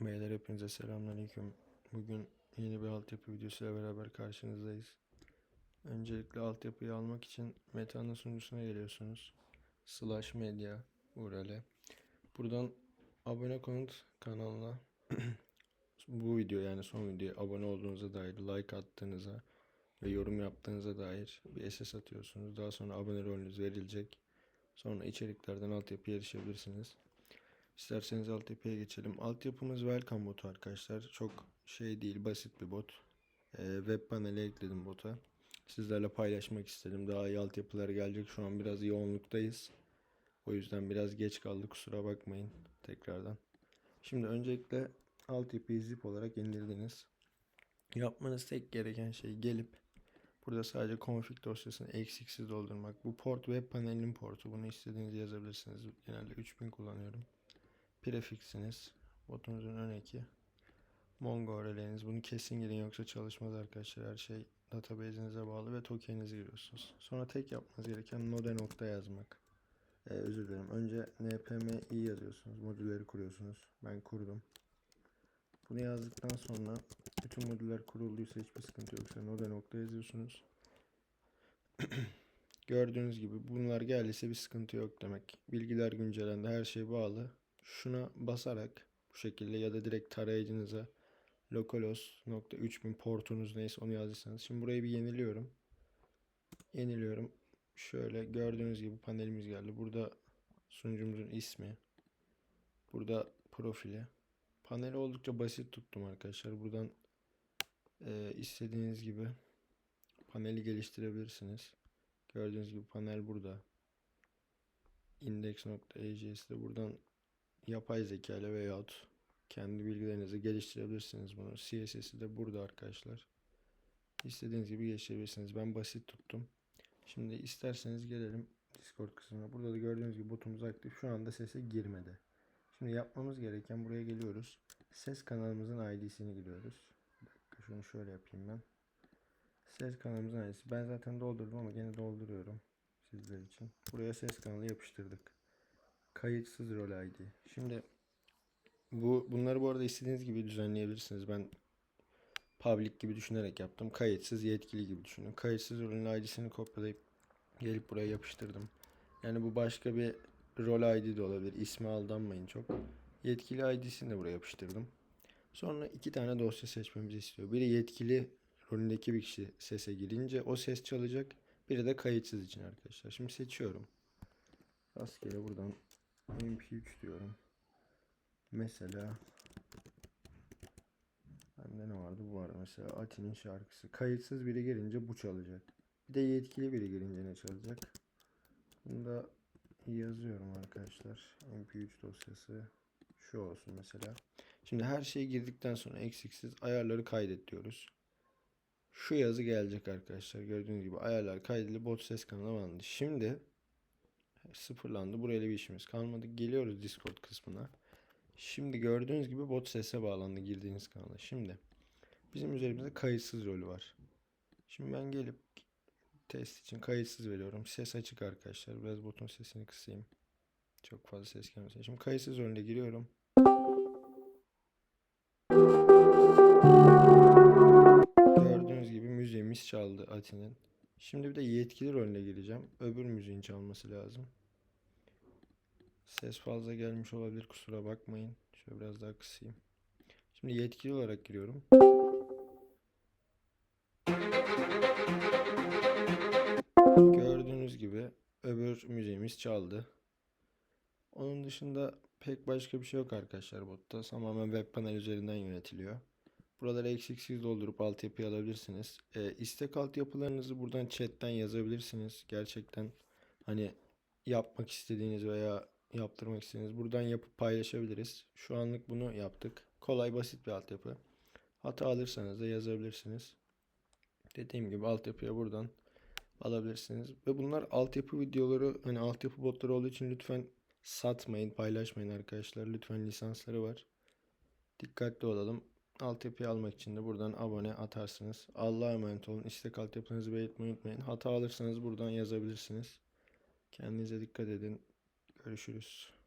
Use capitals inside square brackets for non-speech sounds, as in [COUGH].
Beyler hepinize selamünaleyküm. Bugün yeni bir altyapı videosuyla beraber karşınızdayız. Öncelikle altyapıyı almak için Meta'nın sunucusuna geliyorsunuz. Slash media URL. Buradan abone konut kanalına [CLEARS THROAT] bu video yani son videoya abone olduğunuza dair like attığınıza ve yorum yaptığınıza dair bir SS atıyorsunuz. Daha sonra abone rolünüz verilecek. Sonra içeriklerden altyapıya erişebilirsiniz. İsterseniz altyapıya geçelim. Altyapımız welcome botu arkadaşlar. Çok şey değil, basit bir bot. Ee, web paneli ekledim bota. Sizlerle paylaşmak istedim. Daha iyi altyapılar gelecek. Şu an biraz yoğunluktayız. O yüzden biraz geç kaldı. Kusura bakmayın tekrardan. Şimdi öncelikle altyapıyı zip olarak indirdiniz. Yapmanız tek gereken şey gelip burada sadece config dosyasını eksiksiz doldurmak. Bu port web panelinin portu. Bunu istediğiniz yazabilirsiniz. Genelde 3000 kullanıyorum prefixiniz, botunuzun ön eki, Mongo URL'iniz. Bunu kesin girin yoksa çalışmaz arkadaşlar. Her şey database'inize bağlı ve tokeninizi giriyorsunuz. Sonra tek yapmanız gereken node nokta yazmak. Ee, özür dilerim. Önce npmi yazıyorsunuz. Modülleri kuruyorsunuz. Ben kurdum. Bunu yazdıktan sonra bütün modüller kurulduysa hiçbir sıkıntı yoksa node nokta yazıyorsunuz. [CLEARS THROAT] Gördüğünüz gibi bunlar geldiyse bir sıkıntı yok demek. Bilgiler güncellendi. Her şey bağlı şuna basarak bu şekilde ya da direkt tarayıcınıza localhost.3000 portunuz neyse onu yazdıysanız. Şimdi burayı bir yeniliyorum. Yeniliyorum. Şöyle gördüğünüz gibi panelimiz geldi. Burada sunucumuzun ismi. Burada profili. Paneli oldukça basit tuttum arkadaşlar. Buradan e, istediğiniz gibi paneli geliştirebilirsiniz. Gördüğünüz gibi panel burada. Index.ajs'de buradan yapay zeka ile veyahut kendi bilgilerinizi geliştirebilirsiniz bunu. CSS'i de burada arkadaşlar. İstediğiniz gibi geliştirebilirsiniz. Ben basit tuttum. Şimdi isterseniz gelelim Discord kısmına. Burada da gördüğünüz gibi botumuz aktif. Şu anda sese girmedi. Şimdi yapmamız gereken buraya geliyoruz. Ses kanalımızın ID'sini giriyoruz. Bir dakika şunu şöyle yapayım ben. Ses kanalımızın ID'si. Ben zaten doldurdum ama gene dolduruyorum sizler için. Buraya ses kanalı yapıştırdık kayıtsız rol ID. Şimdi bu bunları bu arada istediğiniz gibi düzenleyebilirsiniz. Ben public gibi düşünerek yaptım. Kayıtsız yetkili gibi düşünün. Kayıtsız rolün ID'sini kopyalayıp gelip buraya yapıştırdım. Yani bu başka bir rol ID de olabilir. İsmi aldanmayın çok. Yetkili ID'sini de buraya yapıştırdım. Sonra iki tane dosya seçmemizi istiyor. Biri yetkili rolündeki bir kişi sese girince o ses çalacak. Biri de kayıtsız için arkadaşlar. Şimdi seçiyorum. Rastgele buradan mp3 diyorum. Mesela bende ne vardı? Bu var mesela Ati'nin şarkısı. Kayıtsız biri gelince bu çalacak. Bir de yetkili biri gelince ne çalacak? Bunu da yazıyorum arkadaşlar. mp3 dosyası şu olsun mesela. Şimdi her şeyi girdikten sonra eksiksiz ayarları kaydet diyoruz. Şu yazı gelecek arkadaşlar. Gördüğünüz gibi ayarlar kaydedildi. Bot ses kanalı bağlandı. Şimdi sıfırlandı. Buraya bir işimiz kalmadı. Geliyoruz Discord kısmına. Şimdi gördüğünüz gibi bot sese bağlandı girdiğiniz kanala. Şimdi bizim üzerimizde kayıtsız rolü var. Şimdi ben gelip test için kayıtsız veriyorum. Ses açık arkadaşlar. Biraz botun sesini kısayım. Çok fazla ses gelmesin. Şimdi kayıtsız rolüne giriyorum. Gördüğünüz gibi müziğimiz çaldı Ati'nin. Şimdi bir de yetkili rolüne gireceğim. Öbür müziğin çalması lazım. Ses fazla gelmiş olabilir kusura bakmayın. Şöyle biraz daha kısayım. Şimdi yetkili olarak giriyorum. Gördüğünüz gibi öbür müziğimiz çaldı. Onun dışında pek başka bir şey yok arkadaşlar botta. Tamamen web panel üzerinden yönetiliyor. Buraları eksiksiz doldurup altyapı alabilirsiniz. E, istek altyapılarınızı buradan chatten yazabilirsiniz. Gerçekten hani yapmak istediğiniz veya yaptırmak istediğiniz buradan yapıp paylaşabiliriz. Şu anlık bunu yaptık. Kolay basit bir altyapı. Hata alırsanız da yazabilirsiniz. Dediğim gibi altyapıya buradan alabilirsiniz. Ve bunlar altyapı videoları hani altyapı botları olduğu için lütfen satmayın, paylaşmayın arkadaşlar. Lütfen lisansları var. Dikkatli olalım. Altyapıyı almak için de buradan abone atarsınız. Allah'a emanet olun. İstek altyapınızı belirtmeyi unutmayın. Hata alırsanız buradan yazabilirsiniz. Kendinize dikkat edin. Görüşürüz.